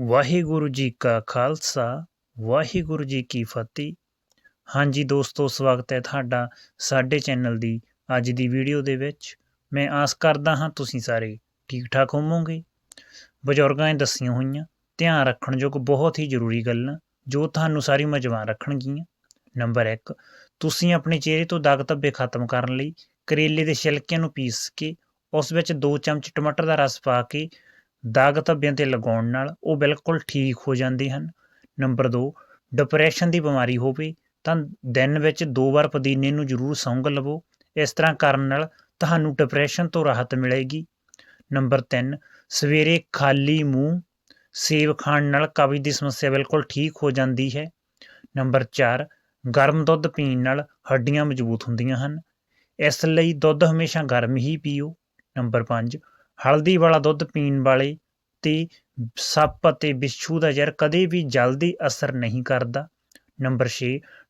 ਵਾਹਿਗੁਰੂ ਜੀ ਕਾ ਖਾਲਸਾ, ਵਾਹਿਗੁਰੂ ਜੀ ਕੀ ਫਤਿਹ। ਹਾਂਜੀ ਦੋਸਤੋ, ਸਵਾਗਤ ਹੈ ਤੁਹਾਡਾ ਸਾਡੇ ਚੈਨਲ ਦੀ ਅੱਜ ਦੀ ਵੀਡੀਓ ਦੇ ਵਿੱਚ। ਮੈਂ ਆਸ ਕਰਦਾ ਹਾਂ ਤੁਸੀਂ ਸਾਰੇ ਠੀਕ ਠਾਕ ਹੋਵੋਗੇ। ਬਜ਼ੁਰਗਾਂ ਨੇ ਦੱਸੀਆਂ ਹੋਈਆਂ, ਧਿਆਨ ਰੱਖਣ ਯੋਗ ਬਹੁਤ ਹੀ ਜ਼ਰੂਰੀ ਗੱਲਾਂ ਜੋ ਤੁਹਾਨੂੰ ਸਾਰੀ ਮਜਵਾਨ ਰੱਖਣਗੀਆਂ। ਨੰਬਰ 1 ਤੁਸੀਂ ਆਪਣੇ ਚਿਹਰੇ ਤੋਂ ਦਾਗ ਧੱਬੇ ਖਤਮ ਕਰਨ ਲਈ ਕਰੇਲੇ ਦੇ ਛਿਲਕਿਆਂ ਨੂੰ ਪੀਸ ਕੇ ਉਸ ਵਿੱਚ 2 ਚਮਚ ਟਮਾਟਰ ਦਾ ਰਸ ਪਾ ਕੇ ਦਾਗ ਧੱਬਿਆਂ ਤੇ ਲਗਾਉਣ ਨਾਲ ਉਹ ਬਿਲਕੁਲ ਠੀਕ ਹੋ ਜਾਂਦੇ ਹਨ। ਨੰਬਰ 2 ਡਿਪਰੈਸ਼ਨ ਦੀ ਬਿਮਾਰੀ ਹੋਵੇ ਤਾਂ ਦਿਨ ਵਿੱਚ ਦੋ ਵਾਰ ਪੁਦੀਨੇ ਨੂੰ ਜ਼ਰੂਰ ਸੌਂਗ ਲਵੋ। ਇਸ ਤਰ੍ਹਾਂ ਕਰਨ ਨਾਲ ਤੁਹਾਨੂੰ ਡਿਪਰੈਸ਼ਨ ਤੋਂ ਰਾਹਤ ਮਿਲੇਗੀ। ਨੰਬਰ 3 ਸਵੇਰੇ ਖਾਲੀ ਮੂੰਹ, ਸੇਬ ਖਾਣ ਨਾਲ ਕਬਜ਼ ਦੀ ਸਮੱਸਿਆ ਬਿਲਕੁਲ ਠੀਕ ਹੋ ਜਾਂਦੀ ਹੈ। ਨੰਬਰ 4 ਗਰਮ ਦੁੱਧ ਪੀਣ ਨਾਲ ਹੱਡੀਆਂ ਮਜ਼ਬੂਤ ਹੁੰਦੀਆਂ ਹਨ। ਇਸ ਲਈ ਦੁੱਧ ਹਮੇਸ਼ਾ ਗਰਮ ਹੀ ਪੀਓ। ਨੰਬਰ 5 ਹਲਦੀ ਵਾਲਾ ਦੁੱਧ ਪੀਣ ਵਾਲੇ ਤੇ ਸੱਪ ਅਤੇ ਬਿੱਛੂ ਦਾ ਜ਼ਹਿਰ ਕਦੇ ਵੀ ਜਲਦੀ ਅਸਰ ਨਹੀਂ ਕਰਦਾ। ਨੰਬਰ 6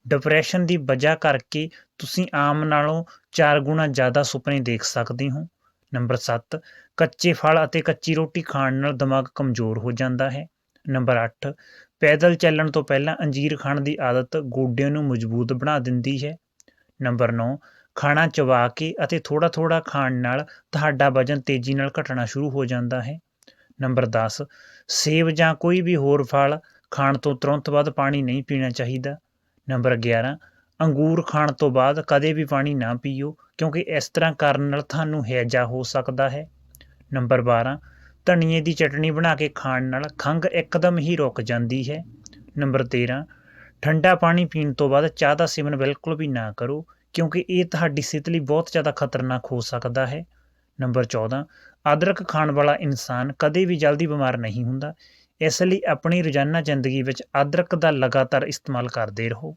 ਡਿਪਰੈਸ਼ਨ ਦੀ ਵਜ੍ਹਾ ਕਰਕੇ ਤੁਸੀਂ ਆਮ ਨਾਲੋਂ 4 ਗੁਣਾ ਜ਼ਿਆਦਾ ਸੁਪਨੇ ਦੇਖ ਸਕਦੇ ਹੋ। ਨੰਬਰ 7 ਕੱਚੇ ਫਲ ਅਤੇ ਕੱਚੀ ਰੋਟੀ ਖਾਣ ਨਾਲ ਦਿਮਾਗ ਕਮਜ਼ੋਰ ਹੋ ਜਾਂਦਾ ਹੈ। ਨੰਬਰ 8 ਪੈਦਲ ਚੱਲਣ ਤੋਂ ਪਹਿਲਾਂ ਅੰਜੀਰ ਖਾਣ ਦੀ ਆਦਤ ਗੋਡਿਆਂ ਨੂੰ ਮਜ਼ਬੂਤ ਬਣਾ ਦਿੰਦੀ ਹੈ। ਨੰਬਰ 9 ਖਾਣਾ ਚਬਾ ਕੇ ਅਤੇ ਥੋੜਾ ਥੋੜਾ ਖਾਣ ਨਾਲ ਤੁਹਾਡਾ ਵਜਨ ਤੇਜ਼ੀ ਨਾਲ ਘਟਣਾ ਸ਼ੁਰੂ ਹੋ ਜਾਂਦਾ ਹੈ। ਨੰਬਰ 10 ਸੇਬ ਜਾਂ ਕੋਈ ਵੀ ਹੋਰ ਫਲ ਖਾਣ ਤੋਂ ਤੁਰੰਤ ਬਾਅਦ ਪਾਣੀ ਨਹੀਂ ਪੀਣਾ ਚਾਹੀਦਾ। ਨੰਬਰ 11 ਅੰਗੂਰ ਖਾਣ ਤੋਂ ਬਾਅਦ ਕਦੇ ਵੀ ਪਾਣੀ ਨਾ ਪੀਓ, ਕਿਉਂਕਿ ਇਸ ਤਰ੍ਹਾਂ ਕਰਨ ਨਾਲ ਤੁਹਾਨੂੰ ਹੈਜਾ ਹੋ ਸਕਦਾ ਹੈ। ਨੰਬਰ 12 ਧਨੀਏ ਦੀ ਚਟਣੀ ਬਣਾ ਕੇ ਖਾਣ ਨਾਲ ਖੰਘ ਇੱਕਦਮ ਹੀ ਰੁਕ ਜਾਂਦੀ ਹੈ। ਨੰਬਰ 13 ਠੰਡਾ ਪਾਣੀ ਪੀਣ ਤੋਂ ਬਾਅਦ ਚਾਹ ਦਾ ਸੇਵਨ ਬਿਲਕੁਲ ਵੀ ਨਾ ਕਰੋ ਕਿਉਂਕਿ ਇਹ ਤੁਹਾਡੀ ਸਿਹਤ ਲਈ ਬਹੁਤ ਜ਼ਿਆਦਾ ਖਤਰਨਾਕ ਹੋ ਸਕਦਾ ਹੈ। ਨੰਬਰ 14 ਅਦਰਕ ਖਾਣ ਵਾਲਾ ਇਨਸਾਨ ਕਦੇ ਵੀ ਜਲਦੀ ਬਿਮਾਰ ਨਹੀਂ ਹੁੰਦਾ। ਇਸ ਲਈ ਆਪਣੀ ਰੋਜ਼ਾਨਾ ਜ਼ਿੰਦਗੀ ਵਿੱਚ ਅਦਰਕ ਦਾ ਲਗਾਤਾਰ ਇਸਤੇਮਾਲ ਕਰਦੇ ਰਹੋ।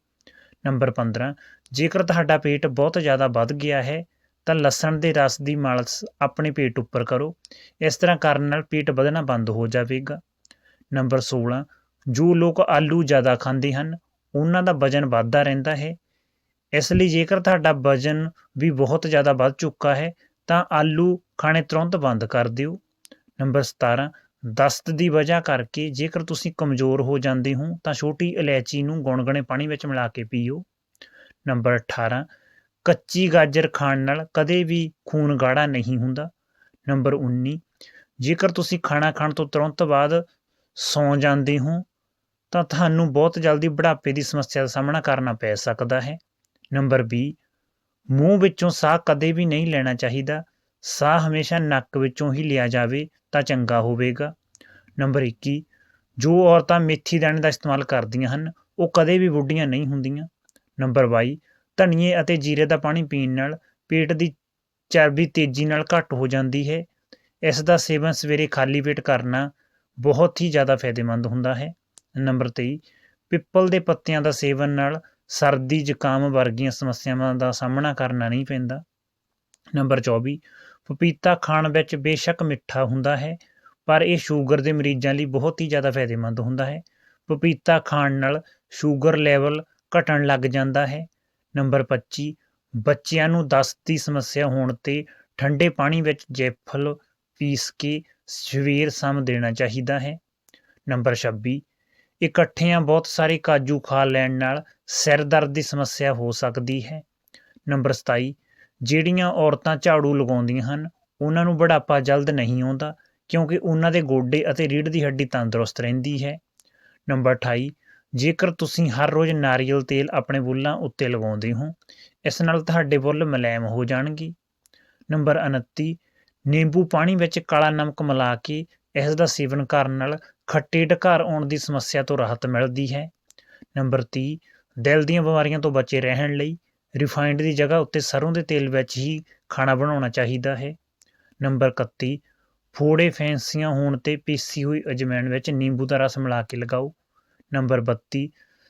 ਨੰਬਰ 15 ਜੇਕਰ ਤੁਹਾਡਾ ਪੇਟ ਬਹੁਤ ਜ਼ਿਆਦਾ ਵੱਧ ਗਿਆ ਹੈ, ਤਾਂ ਲਸਣ ਦੇ ਰਸ ਦੀ ਮਾਲਸ਼ ਆਪਣੇ ਪੇਟ ਉੱਪਰ ਕਰੋ। ਇਸ ਤਰ੍ਹਾਂ ਕਰਨ ਨਾਲ ਪੇਟ ਵਧਣਾ ਬੰਦ ਹੋ ਜਾਵੇਗਾ। ਨੰਬਰ 16 ਜੋ ਲੋਕ ਆਲੂ ਜ਼ਿਆਦਾ ਖਾਂਦੇ ਹਨ, ਉਹਨਾਂ ਦਾ ਵਜਨ ਵੱਧਦਾ ਰਹਿੰਦਾ ਹੈ। ਇਸ ਲਈ ਜੇਕਰ ਤੁਹਾਡਾ ਵਜਨ ਵੀ ਬਹੁਤ ਜ਼ਿਆਦਾ ਵੱਧ ਚੁੱਕਾ ਹੈ, ਤਾਂ ਆਲੂ ਖਾਣੇ ਤੁਰੰਤ ਬੰਦ ਕਰ ਦਿਓ। ਨੰਬਰ 17 ਦਸਤ ਦੀ ਵਜ੍ਹਾ ਕਰਕੇ ਜੇਕਰ ਤੁਸੀਂ ਕਮਜ਼ੋਰ ਹੋ ਜਾਂਦੇ ਹੋ, ਤਾਂ ਛੋਟੀ ਇਲਾਇਚੀ ਨੂੰ ਗੁਣਗੁਣੇ ਪਾਣੀ ਵਿੱਚ ਮਿਲਾ ਕੇ ਪੀਓ। ਨੰਬਰ 18 ਕੱਚੀ ਗਾਜਰ ਖਾਣ ਨਾਲ ਕਦੇ ਵੀ ਖੂਨ ਗਾੜਾ ਨਹੀਂ ਹੁੰਦਾ। ਨੰਬਰ 19 ਜੇਕਰ ਤੁਸੀਂ ਖਾਣਾ ਖਾਣ ਤੋਂ ਤੁਰੰਤ ਬਾਅਦ ਸੌਂ ਜਾਂਦੇ ਹੋ, ਤਾਂ ਤੁਹਾਨੂੰ ਬਹੁਤ ਜਲਦੀ ਬੁਢਾਪੇ ਦੀ ਸਮੱਸਿਆ ਦਾ ਸਾਹਮਣਾ ਕਰਨਾ ਪੈ ਸਕਦਾ ਹੈ। ਨੰਬਰ 20 ਮੂੰਹ ਵਿੱਚੋਂ ਸਾਹ ਕਦੇ ਵੀ ਨਹੀਂ ਲੈਣਾ ਚਾਹੀਦਾ। ਸਾਹ ਹਮੇਸ਼ਾ ਨੱਕ ਵਿੱਚੋਂ ਹੀ ਲਿਆ ਜਾਵੇ ਤਾਂ ਚੰਗਾ ਹੋਵੇਗਾ। ਨੰਬਰ 21 ਜੋ ਔਰਤਾਂ ਮੇਥੀ ਦਾਣੇ ਦਾ ਇਸਤੇਮਾਲ ਕਰਦੀਆਂ ਹਨ, ਉਹ ਕਦੇ ਵੀ ਬੁੱਢੀਆਂ ਨਹੀਂ ਹੁੰਦੀਆਂ। ਨੰਬਰ 22 ਧਨੀਏ ਅਤੇ ਜੀਰੇ ਦਾ ਪਾਣੀ ਪੀਣ ਨਾਲ ਪੇਟ ਦੀ ਚਰਬੀ ਤੇਜ਼ੀ ਨਾਲ ਘਟ ਹੋ ਜਾਂਦੀ ਹੈ। ਇਸ ਦਾ ਸੇਵਨ ਸਵੇਰੇ ਖਾਲੀ ਪੇਟ ਕਰਨਾ ਬਹੁਤ ਹੀ ਜ਼ਿਆਦਾ ਫਾਇਦੇਮੰਦ ਹੁੰਦਾ ਹੈ। ਨੰਬਰ 23 ਪਿੱਪਲ ਦੇ ਪੱਤਿਆਂ ਦਾ ਸੇਵਨ ਨਾਲ ਸਰਦੀ ਜ਼ੁਕਾਮ ਵਰਗੀਆਂ ਸਮੱਸਿਆਵਾਂ ਦਾ ਸਾਹਮਣਾ ਕਰਨਾ ਨਹੀਂ ਪੈਂਦਾ। ਨੰਬਰ 24 ਪਪੀਤਾ ਖਾਣ ਵਿੱਚ ਬੇਸ਼ੱਕ ਮਿੱਠਾ ਹੁੰਦਾ ਹੈ, ਪਰ ਇਹ ਸ਼ੂਗਰ ਦੇ ਮਰੀਜ਼ਾਂ ਲਈ ਬਹੁਤ ਹੀ ਜ਼ਿਆਦਾ ਫਾਇਦੇਮੰਦ ਹੁੰਦਾ ਹੈ। ਪਪੀਤਾ ਖਾਣ ਨਾਲ ਸ਼ੂਗਰ ਲੈਵਲ ਘਟਣ ਲੱਗ ਜਾਂਦਾ ਹੈ। ਨੰਬਰ 25 ਬੱਚਿਆਂ ਨੂੰ ਦਸਤ ਦੀ ਸਮੱਸਿਆ ਹੋਣ ਤੇ ਠੰਡੇ ਪਾਣੀ ਵਿੱਚ ਜੈਫਲ ਪੀਸ ਕੇ ਸਵੇਰ ਸਮ ਦੇਣਾ ਚਾਹੀਦਾ ਹੈ। ਨੰਬਰ 26 ਇਕੱਠਿਆਂ ਬਹੁਤ ਸਾਰੇ ਕਾਜੂ ਖਾ ਲੈਣ ਨਾਲ ਸਿਰ ਦਰਦ ਦੀ ਸਮੱਸਿਆ ਹੋ ਸਕਦੀ ਹੈ। ਨੰਬਰ 27 ਜਿਹੜੀਆਂ ਔਰਤਾਂ ਝਾੜੂ ਲਗਾਉਂਦੀਆਂ ਹਨ, ਉਹਨਾਂ ਨੂੰ ਬੁਢਾਪਾ ਜਲਦ ਨਹੀਂ ਆਉਂਦਾ ਕਿਉਂਕਿ ਉਹਨਾਂ ਦੇ ਗੋਡੇ ਅਤੇ ਰੀੜ੍ਹ ਦੀ ਹੱਡੀ ਤੰਦਰੁਸਤ ਰਹਿੰਦੀ ਹੈ। ਨੰਬਰ 28 ਜੇਕਰ ਤੁਸੀਂ ਹਰ ਰੋਜ਼ ਨਾਰੀਅਲ ਤੇਲ ਆਪਣੇ ਬੁੱਲਾਂ ਉੱਤੇ ਲਗਾਉਂਦੇ ਹੋ, ਇਸ ਨਾਲ ਤੁਹਾਡੇ ਬੁੱਲ ਮੁਲਾਇਮ ਹੋ ਜਾਣਗੇ। ਨੰਬਰ 29 ਨਿੰਬੂ ਪਾਣੀ ਵਿੱਚ ਕਾਲਾ ਨਮਕ ਮਿਲਾ ਕੇ ਇਸ ਦਾ ਸੇਵਨ ਕਰਨ ਨਾਲ ਖੱਟੇ ਢਕਾਰ ਆਉਣ ਦੀ ਸਮੱਸਿਆ ਤੋਂ ਰਾਹਤ ਮਿਲਦੀ ਹੈ। ਨੰਬਰ 30 ਦਿਲ ਦੀਆਂ ਬਿਮਾਰੀਆਂ ਤੋਂ ਬਚੇ ਰਹਿਣ ਲਈ ਰਿਫਾਈਨਡ ਦੀ ਜਗ੍ਹਾ ਉੱਤੇ ਸਰੋਂ ਦੇ ਤੇਲ ਵਿੱਚ ਹੀ ਖਾਣਾ ਬਣਾਉਣਾ ਚਾਹੀਦਾ ਹੈ। ਨੰਬਰ 31 ਫੋੜੇ ਫੈਂਸੀਆਂ ਹੋਣ ਤੇ ਪੀਸੀ ਹੋਈ ਅਜਵਾਇਣ ਵਿੱਚ ਨਿੰਬੂ ਦਾ ਰਸ ਮਿਲਾ ਕੇ ਲਗਾਓ। ਨੰਬਰ 32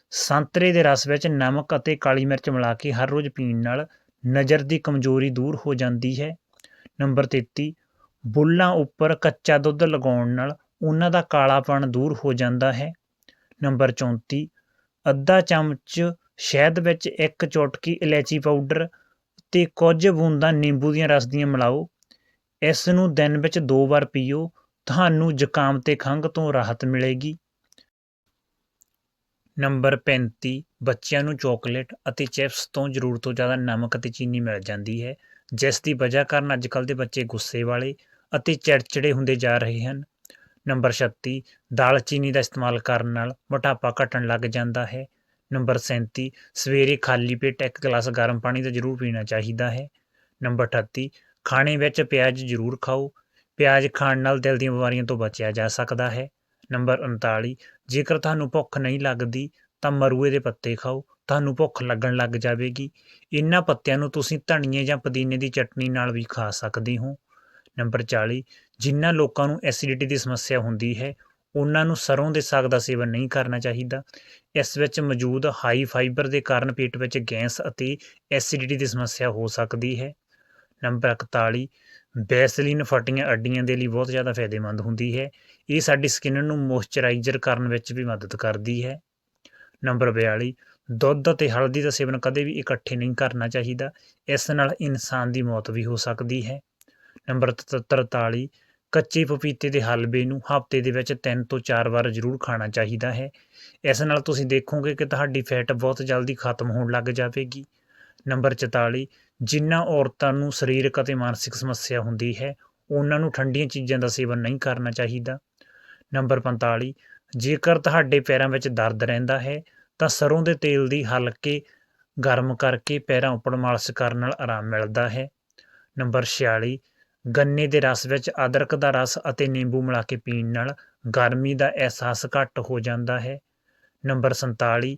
ਸੰਤਰੇ ਦੇ ਰਸ ਵਿੱਚ ਨਮਕ ਅਤੇ ਕਾਲੀ ਮਿਰਚ ਮਿਲਾ ਕੇ ਹਰ ਰੋਜ਼ ਪੀਣ ਨਾਲ ਨਜ਼ਰ ਦੀ ਕਮਜ਼ੋਰੀ ਦੂਰ ਹੋ ਜਾਂਦੀ ਹੈ। ਨੰਬਰ 33 ਬੁੱਲਾਂ ਉੱਪਰ ਕੱਚਾ ਦੁੱਧ ਲਗਾਉਣ ਨਾਲ ਉਹਨਾਂ ਦਾ ਕਾਲਾਪਣ ਦੂਰ ਹੋ ਜਾਂਦਾ ਹੈ। ਨੰਬਰ 34 ਅੱਧਾ ਚਮਚ ਸ਼ਹਿਦ ਵਿੱਚ ਇੱਕ ਚੁਟਕੀ ਇਲਾਇਚੀ ਪਾਊਡਰ ਤੇ ਕੁਝ ਬੂੰਦਾਂ ਨਿੰਬੂ ਦੀਆਂ ਰਸ ਦੀਆਂ ਮਿਲਾਓ। ਇਸ ਨੂੰ ਦਿਨ ਵਿੱਚ ਦੋ ਵਾਰ ਪੀਓ, ਤੁਹਾਨੂੰ ਜ਼ੁਕਾਮ ਤੇ ਖੰਘ ਤੋਂ ਰਾਹਤ ਮਿਲੇਗੀ। ਨੰਬਰ 35 ਬੱਚਿਆਂ ਨੂੰ ਚਾਕਲੇਟ ਅਤੇ ਚਿਪਸ ਤੋਂ ਜ਼ਰੂਰਤ ਤੋਂ ਜ਼ਿਆਦਾ ਨਮਕ ਅਤੇ ਚੀਨੀ ਮਿਲ ਜਾਂਦੀ ਹੈ। ਜਿਸ ਦੀ ਵਜ੍ਹਾ ਕਾਰਨ ਅੱਜ ਕੱਲ੍ਹ ਦੇ ਬੱਚੇ ਗੁੱਸੇ ਵਾਲੇ ਅਤੇ ਚਿੜਚਿੜੇ ਹੁੰਦੇ ਜਾ ਰਹੇ ਹਨ। ਨੰਬਰ 36 ਦਾਲਚੀਨੀ ਦਾ ਇਸਤੇਮਾਲ ਕਰਨ ਨਾਲ ਮੋਟਾਪਾ ਘਟਣ ਲੱਗ ਜਾਂਦਾ ਹੈ। ਨੰਬਰ 37 ਸਵੇਰੇ ਖਾਲੀ ਪੇਟ ਇੱਕ ਗਲਾਸ ਗਰਮ ਪਾਣੀ ਦਾ ਜ਼ਰੂਰ ਪੀਣਾ ਚਾਹੀਦਾ ਹੈ। ਨੰਬਰ 38 ਖਾਣੇ ਵਿੱਚ ਪਿਆਜ਼ ਜ਼ਰੂਰ ਖਾਓ। ਪਿਆਜ਼ ਖਾਣ ਨਾਲ ਦਿਲ ਦੀਆਂ ਬਿਮਾਰੀਆਂ ਤੋਂ ਬਚਿਆ ਜਾ ਸਕਦਾ ਹੈ। ਨੰਬਰ 39 ਜੇਕਰ ਤੁਹਾਨੂੰ ਭੁੱਖ ਨਹੀਂ ਲੱਗਦੀ ਤਾਂ ਮਰੂਏ ਦੇ ਪੱਤੇ ਖਾਓ। ਤੁਹਾਨੂੰ ਭੁੱਖ ਲੱਗਣ ਲੱਗ ਜਾਵੇਗੀ। ਇਹਨਾਂ ਪੱਤਿਆਂ ਨੂੰ ਤੁਸੀਂ ਧਨੀਏ ਜਾਂ ਪੁਦੀਨੇ ਦੀ ਚਟਨੀ ਨਾਲ ਵੀ ਖਾ ਸਕਦੇ ਹੋ। ਨੰਬਰ 40 ਜਿਨ੍ਹਾਂ ਲੋਕਾਂ ਨੂੰ ਐਸਿਡਿਟੀ ਦੀ ਸਮੱਸਿਆ ਹੁੰਦੀ ਹੈ ਉਹਨਾਂ ਨੂੰ ਸਰੋਂ ਦੇ ਸਾਗ ਦਾ ਸੇਵਨ ਨਹੀਂ ਕਰਨਾ ਚਾਹੀਦਾ। ਇਸ ਵਿੱਚ ਮੌਜੂਦ ਹਾਈ ਫਾਈਬਰ ਦੇ ਕਾਰਨ ਪੇਟ ਵਿੱਚ ਗੈਸ ਅਤੇ ਐਸਿਡਿਟੀ ਦੀ ਸਮੱਸਿਆ ਹੋ ਸਕਦੀ ਹੈ। ਨੰਬਰ 41 ਬੈਸਲੀਨ ਫਟੀਆਂ ਅੱਡੀਆਂ ਦੇ ਲਈ ਬਹੁਤ ਜ਼ਿਆਦਾ ਫਾਇਦੇਮੰਦ ਹੁੰਦੀ ਹੈ। ਇਹ ਸਾਡੀ ਸਕਿਨ ਨੂੰ ਮੋਇਸਚਰਾਈਜ਼ਰ ਕਰਨ ਵਿੱਚ ਵੀ ਮਦਦ ਕਰਦੀ ਹੈ। ਨੰਬਰ 42 ਦੁੱਧ ਅਤੇ ਹਲਦੀ ਦਾ ਸੇਵਨ ਕਦੇ ਵੀ ਇਕੱਠੇ ਨਹੀਂ ਕਰਨਾ ਚਾਹੀਦਾ। ਇਸ ਨਾਲ ਇਨਸਾਨ ਦੀ ਮੌਤ ਵੀ ਹੋ ਸਕਦੀ ਹੈ। ਨੰਬਰ 43 ਕੱਚੇ ਪਪੀਤੇ ਦੇ ਹਲਵੇ ਨੂੰ ਹਫ਼ਤੇ ਦੇ ਵਿੱਚ 3 ਤੋਂ 4 ਵਾਰ ਜ਼ਰੂਰ ਖਾਣਾ ਚਾਹੀਦਾ ਹੈ। ਇਸ ਨਾਲ ਤੁਸੀਂ ਦੇਖੋਗੇ ਕਿ ਤੁਹਾਡੀ ਫੈਟ ਬਹੁਤ ਜਲਦੀ ਖਤਮ ਹੋਣ ਲੱਗ ਜਾਵੇਗੀ। ਨੰਬਰ 44 ਜਿਨ੍ਹਾਂ ਔਰਤਾਂ ਨੂੰ ਸਰੀਰਕ ਅਤੇ ਮਾਨਸਿਕ ਸਮੱਸਿਆ ਹੁੰਦੀ ਹੈ, ਉਹਨਾਂ ਨੂੰ ਠੰਡੀਆਂ ਚੀਜ਼ਾਂ ਦਾ ਸੇਵਨ ਨਹੀਂ ਕਰਨਾ ਚਾਹੀਦਾ। ਨੰਬਰ 45 ਜੇਕਰ ਤੁਹਾਡੇ ਪੈਰਾਂ ਵਿੱਚ ਦਰਦ ਰਹਿੰਦਾ ਹੈ ਤਾਂ ਸਰੋਂ ਦੇ ਤੇਲ ਦੀ ਹਲਕੇ ਗਰਮ ਕਰਕੇ ਪੈਰਾਂ ਉੱਪਰ ਮਾਲਿਸ਼ ਕਰਨ ਨਾਲ ਆਰਾਮ ਮਿਲਦਾ ਹੈ। ਨੰਬਰ 46 ਗੰਨੇ ਦੇ ਰਸ ਵਿੱਚ ਅਦਰਕ ਦਾ ਰਸ ਅਤੇ ਨਿੰਬੂ ਮਿਲਾ ਕੇ ਪੀਣ ਨਾਲ ਗਰਮੀ ਦਾ ਅਹਿਸਾਸ ਘੱਟ ਹੋ ਜਾਂਦਾ ਹੈ। ਨੰਬਰ 47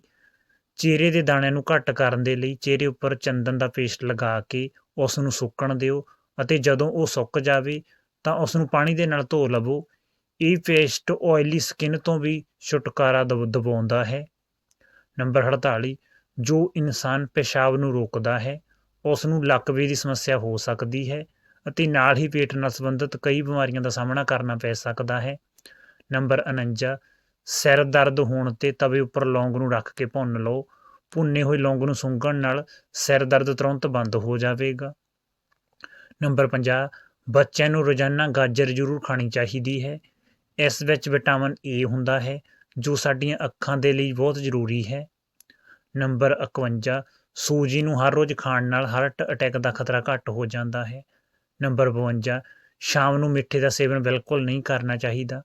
ਚਿਹਰੇ ਦੇ ਦਾਣਿਆਂ ਨੂੰ ਘੱਟ ਕਰਨ ਦੇ ਲਈ ਚਿਹਰੇ ਉੱਪਰ ਚੰਦਨ ਦਾ ਪੇਸਟ ਲਗਾ ਕੇ ਉਸ ਨੂੰ ਸੁੱਕਣ ਦਿਓ ਅਤੇ ਜਦੋਂ ਉਹ ਸੁੱਕ ਜਾਵੇ ਤਾਂ ਉਸ ਨੂੰ ਪਾਣੀ ਦੇ ਨਾਲ ਧੋ ਲਵੋ। ਇਹ ਪੇਸਟ ਆਇਲੀ ਸਕਿਨ ਤੋਂ ਵੀ ਛੁਟਕਾਰਾ ਦਵ ਦਿਵਾਉਂਦਾ ਹੈ। ਨੰਬਰ 48 ਜੋ ਇਨਸਾਨ ਪਿਸ਼ਾਬ ਨੂੰ ਰੋਕਦਾ ਹੈ ਉਸ ਨੂੰ ਲੱਕਵੇ ਦੀ ਸਮੱਸਿਆ ਹੋ ਸਕਦੀ ਹੈ ਅਤੇ ਨਾਲ ਹੀ ਪੇਟ ਨਾਲ ਸੰਬੰਧਿਤ ਕਈ ਬਿਮਾਰੀਆਂ ਦਾ ਸਾਹਮਣਾ ਕਰਨਾ ਪੈ ਸਕਦਾ ਹੈ। ਨੰਬਰ 49 ਸਿਰ ਦਰਦ ਹੋਣ ਤੇ ਤਵੇ ਉੱਪਰ ਲੌਂਗ ਨੂੰ ਰੱਖ ਕੇ ਭੁੰਨ ਲਓ। ਭੁੰਨੇ ਹੋਏ ਲੌਂਗ ਨੂੰ ਸੁੰਘਣ ਨਾਲ ਸਿਰ ਦਰਦ ਤੁਰੰਤ ਬੰਦ ਹੋ ਜਾਵੇਗਾ। ਨੰਬਰ 50 ਬੱਚਿਆਂ ਨੂੰ ਰੋਜ਼ਾਨਾ ਗਾਜਰ ਜ਼ਰੂਰ ਖਾਣੀ ਚਾਹੀਦੀ ਹੈ। ਇਸ ਵਿੱਚ ਵਿਟਾਮਿਨ ਏ ਹੁੰਦਾ ਹੈ, ਜੋ ਸਾਡੀਆਂ ਅੱਖਾਂ ਦੇ ਲਈ ਬਹੁਤ ਜ਼ਰੂਰੀ ਹੈ। ਨੰਬਰ 51 ਸੂਜੀ ਨੂੰ ਹਰ ਰੋਜ਼ ਖਾਣ ਨਾਲ ਹਾਰਟ ਅਟੈਕ ਦਾ ਖਤਰਾ ਘੱਟ ਹੋ ਜਾਂਦਾ ਹੈ। ਨੰਬਰ 52 ਸ਼ਾਮ ਨੂੰ ਮਿੱਠੇ ਦਾ ਸੇਵਨ ਬਿਲਕੁਲ ਨਹੀਂ ਕਰਨਾ ਚਾਹੀਦਾ।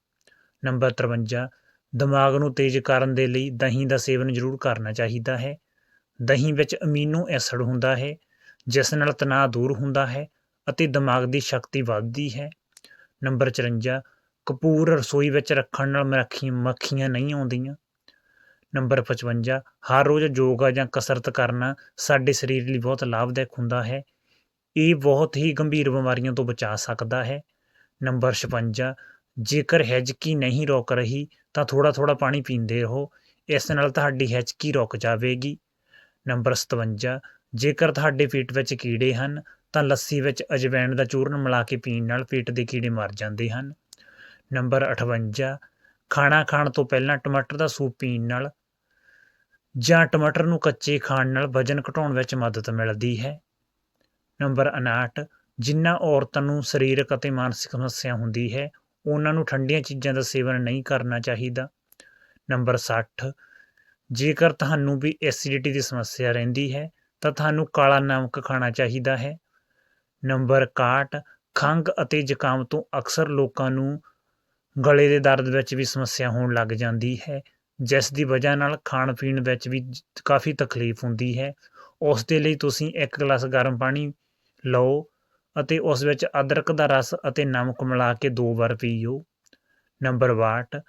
ਨੰਬਰ 53 ਦਿਮਾਗ ਨੂੰ ਤੇਜ਼ ਕਰਨ ਦੇ ਲਈ ਦਹੀਂ ਦਾ ਸੇਵਨ ਜ਼ਰੂਰ ਕਰਨਾ ਚਾਹੀਦਾ ਹੈ। ਦਹੀਂ ਵਿੱਚ ਅਮੀਨੋ ਐਸਿਡ ਹੁੰਦਾ ਹੈ, ਜਿਸ ਨਾਲ ਤਣਾਅ ਦੂਰ ਹੁੰਦਾ ਹੈ ਅਤੇ ਦਿਮਾਗ ਦੀ ਸ਼ਕਤੀ ਵੱਧਦੀ ਹੈ। ਨੰਬਰ 54 ਕਪੂਰ ਰਸੋਈ ਵਿੱਚ ਰੱਖਣ ਨਾਲ ਮੱਖੀ, ਮੱਖੀਆਂ ਨਹੀਂ ਆਉਂਦੀਆਂ। ਨੰਬਰ 55 ਹਰ ਰੋਜ਼ ਯੋਗਾ ਜਾਂ ਕਸਰਤ ਕਰਨਾ ਸਾਡੇ ਸਰੀਰ ਲਈ ਬਹੁਤ ਲਾਭਦਾਇਕ ਹੁੰਦਾ ਹੈ। ਇਹ ਬਹੁਤ ਹੀ ਗੰਭੀਰ ਬਿਮਾਰੀਆਂ ਤੋਂ ਬਚਾ ਸਕਦਾ ਹੈ। ਨੰਬਰ 56 ਜੇਕਰ ਹਿਜਕੀ ਨਹੀਂ ਰੁਕ ਰਹੀ, ਤਾਂ ਥੋੜਾ ਥੋੜਾ ਪਾਣੀ ਪੀਂਦੇ ਰਹੋ। ਇਸ ਨਾਲ ਤੁਹਾਡੀ ਹੈਜਕੀ ਰੁਕ ਜਾਵੇਗੀ। ਨੰਬਰ 57 ਜੇਕਰ ਤੁਹਾਡੇ ਪੇਟ ਵਿੱਚ ਕੀੜੇ ਹਨ, ਤਾਂ ਲੱਸੀ ਵਿੱਚ ਅਜਵੈਣ ਦਾ ਚੂਰਨ ਮਿਲਾ ਕੇ ਪੀਣ ਨਾਲ ਪੇਟ ਦੇ ਕੀੜੇ ਮਰ ਜਾਂਦੇ ਹਨ। ਨੰਬਰ 58 ਖਾਣਾ ਖਾਣ ਤੋਂ ਪਹਿਲਾਂ ਟਮਾਟਰ ਦਾ ਸੂਪ ਪੀਣ ਨਾਲ ਜਾਂ ਟਮਾਟਰ ਨੂੰ ਕੱਚੇ ਖਾਣ ਨਾਲ ਵਜ਼ਨ ਘਟਾਉਣ ਵਿੱਚ ਮਦਦ ਮਿਲਦੀ ਹੈ। ਨੰਬਰ 59 ਜਿਨ੍ਹਾਂ ਔਰਤਾਂ ਨੂੰ ਸਰੀਰਕ ਅਤੇ ਮਾਨਸਿਕ ਸਮੱਸਿਆ ਹੁੰਦੀ ਹੈ, ਉਹਨਾਂ ਨੂੰ ਠੰਡੀਆਂ ਚੀਜ਼ਾਂ ਦਾ ਸੇਵਨ ਨਹੀਂ ਕਰਨਾ ਚਾਹੀਦਾ। ਨੰਬਰ 60 ਜੇਕਰ ਤੁਹਾਨੂੰ ਵੀ ਐਸਿਡਿਟੀ ਦੀ ਸਮੱਸਿਆ ਰਹਿੰਦੀ ਹੈ, ਤਾਂ ਤੁਹਾਨੂੰ ਕਾਲਾ ਨਮਕ ਖਾਣਾ ਚਾਹੀਦਾ ਹੈ। ਨੰਬਰ 61 ਖੰਘ ਅਤੇ ਜ਼ੁਕਾਮ ਤੋਂ ਅਕਸਰ ਲੋਕਾਂ ਨੂੰ ਗਲੇ ਦੇ ਦਰਦ ਵਿੱਚ ਵੀ ਸਮੱਸਿਆ ਹੋਣ ਲੱਗ ਜਾਂਦੀ ਹੈ। ਜਿਸ ਦੀ ਵਜ੍ਹਾ ਨਾਲ ਖਾਣ ਪੀਣ ਵਿੱਚ ਵੀ ਕਾਫੀ ਤਕਲੀਫ ਹੁੰਦੀ ਹੈ। ਉਸ ਦੇ ਲਈ ਤੁਸੀਂ ਇੱਕ ਗਲਾਸ ਗਰਮ ਪਾਣੀ ਲਓ ਅਤੇ ਉਸ ਵਿੱਚ ਅਦਰਕ ਦਾ ਰਸ ਅਤੇ ਨਮਕ ਮਿਲਾ ਕੇ ਦੋ ਵਾਰ ਪੀਓ। ਨੰਬਰ 62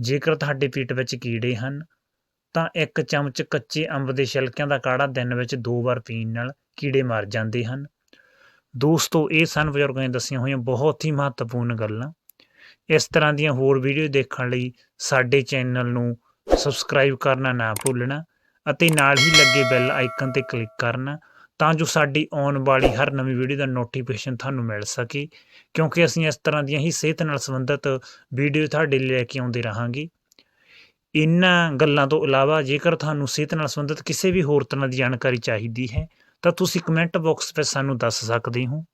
ਜੇਕਰ ਤੁਹਾਡੇ ਪੇਟ ਵਿੱਚ ਕੀੜੇ ਹਨ, ਤਾਂ ਇੱਕ ਚਮਚ ਕੱਚੇ ਅੰਬ ਦੇ ਛਿਲਕਿਆਂ ਦਾ ਕਾੜਾ ਦਿਨ ਵਿੱਚ ਦੋ ਵਾਰ ਪੀਣ ਨਾਲ ਕੀੜੇ ਮਰ ਜਾਂਦੇ ਹਨ। ਦੋਸਤੋ, ਇਹ ਸਨ ਬਜ਼ੁਰਗਾਂ ਨੇ ਦੱਸੀਆਂ ਹੋਈਆਂ ਬਹੁਤ ਹੀ ਮਹੱਤਵਪੂਰਨ ਗੱਲਾਂ। ਇਸ ਤਰ੍ਹਾਂ ਦੀਆਂ ਹੋਰ ਵੀਡੀਓ ਦੇਖਣ ਲਈ ਸਾਡੇ ਚੈਨਲ ਨੂੰ ਸਬਸਕ੍ਰਾਈਬ ਕਰਨਾ ਨਾ ਭੁੱਲਣਾ ਅਤੇ ਨਾਲ ਹੀ ਲੱਗੇ ਬੈਲ ਆਈਕਨ ਤੇ ਕਲਿੱਕ ਕਰਨਾ ਤਾਂ ਜੋ ਸਾਡੀ ਆਉਣ ਵਾਲੀ ਹਰ ਨਵੀਂ ਵੀਡੀਓ ਦਾ ਨੋਟੀਫਿਕੇਸ਼ਨ ਤੁਹਾਨੂੰ ਮਿਲ ਸਕੇ। ਕਿਉਂਕਿ ਅਸੀਂ ਇਸ ਤਰ੍ਹਾਂ ਦੀਆਂ ਹੀ ਸਿਹਤ ਨਾਲ ਸੰਬੰਧਿਤ ਵੀਡੀਓ ਤੁਹਾਡੇ ਲਈ ਲੈ ਕੇ ਆਉਂਦੇ ਰਹਾਂਗੇ। ਇਹਨਾਂ ਗੱਲਾਂ ਤੋਂ ਇਲਾਵਾ ਜੇਕਰ ਤੁਹਾਨੂੰ ਸਿਹਤ ਨਾਲ ਸੰਬੰਧਿਤ ਕਿਸੇ ਵੀ ਹੋਰ ਤਰ੍ਹਾਂ ਦੀ ਜਾਣਕਾਰੀ ਚਾਹੀਦੀ ਹੈ ਤਾਂ ਤੁਸੀਂ ਕਮੈਂਟ ਬਾਕਸ ਵਿੱਚ ਸਾਨੂੰ ਦੱਸ ਸਕਦੇ ਹੋ।